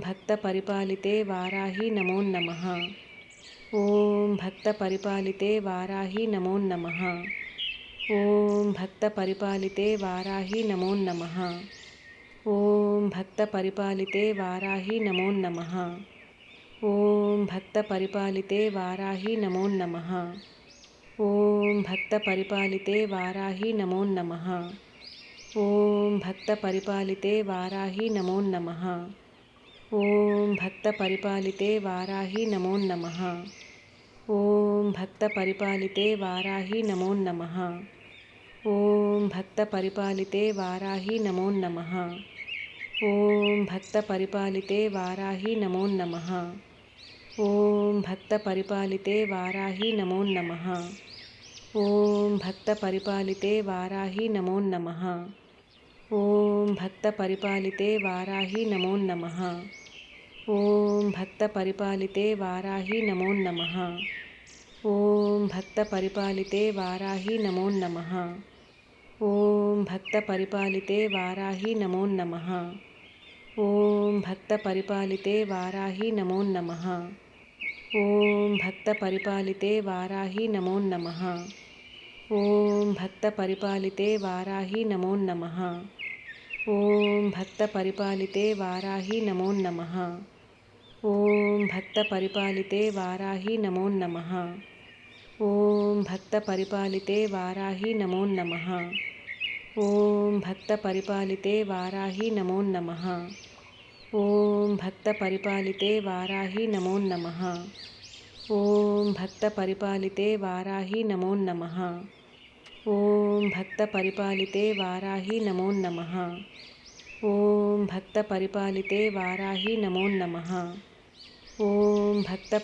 भक्तपरिपालिते वाराहि नमो नमः ॐ भक्तपरिपालिते वाराहि नमो नमः ॐ भक्तपरिपालिते वाराहि नमो नमः ॐ भक्तपरिपालिते वाराहि नमो नमः ॐ भक्तपरिपालिते वाराहि नमो नमः ॐ भक्तपरिपालिते वाराहि नमो नमः ॐ भक्तपरिपालिते वाराहि नमो नमः भक्तपरिपालिते वाराहि नमो नमः ॐ भक्तपरिपालिते वाराहि नमो नमः ॐ भक्तपरिपालिते वाराहि नमो नमः ॐ भक्तपरिपालिते वाराहि नमो नमः ॐ भक्तपरिपालिते वाराहि नमो नमः ॐ भक्तपरिपालिते वाराहि नमो नमः ॐ भक्तपरिपालिते वाराहि नमो नमः ఓం భక్త పరిపాలితే వారాహి నమో నమ. ఓం భక్త పరిపాలితే వారాహి నమో నమ. ఓం భక్త పరిపాలితే వారాహి నమో నమ. ఓం భక్త పరిపాలితే వారాహి నమో నమ. ఓం భక్త పరిపాలితే వారాహి నమో నమ. ఓం భక్త పరిపాలితే వారాహి నమో నమ. ఓం భక్త పరిపాలితే వారాహి నమో నమ. ओम भक्त परिपालिते वाराही नमो नमः। ओम भक्त परिपालिते वाराही नमो नमः। ओम भक्त परिपालिते वाराही नमो नमः। ओम भक्त परिपालिते वाराही नमो नमः। ओम भक्त परिपालिते वाराही नमो नमः। ओम भक्त परिपालिते वाराही नमो नमः। ओम भक्त परिपालिते वाराही नमो नमः। ఓం భక్త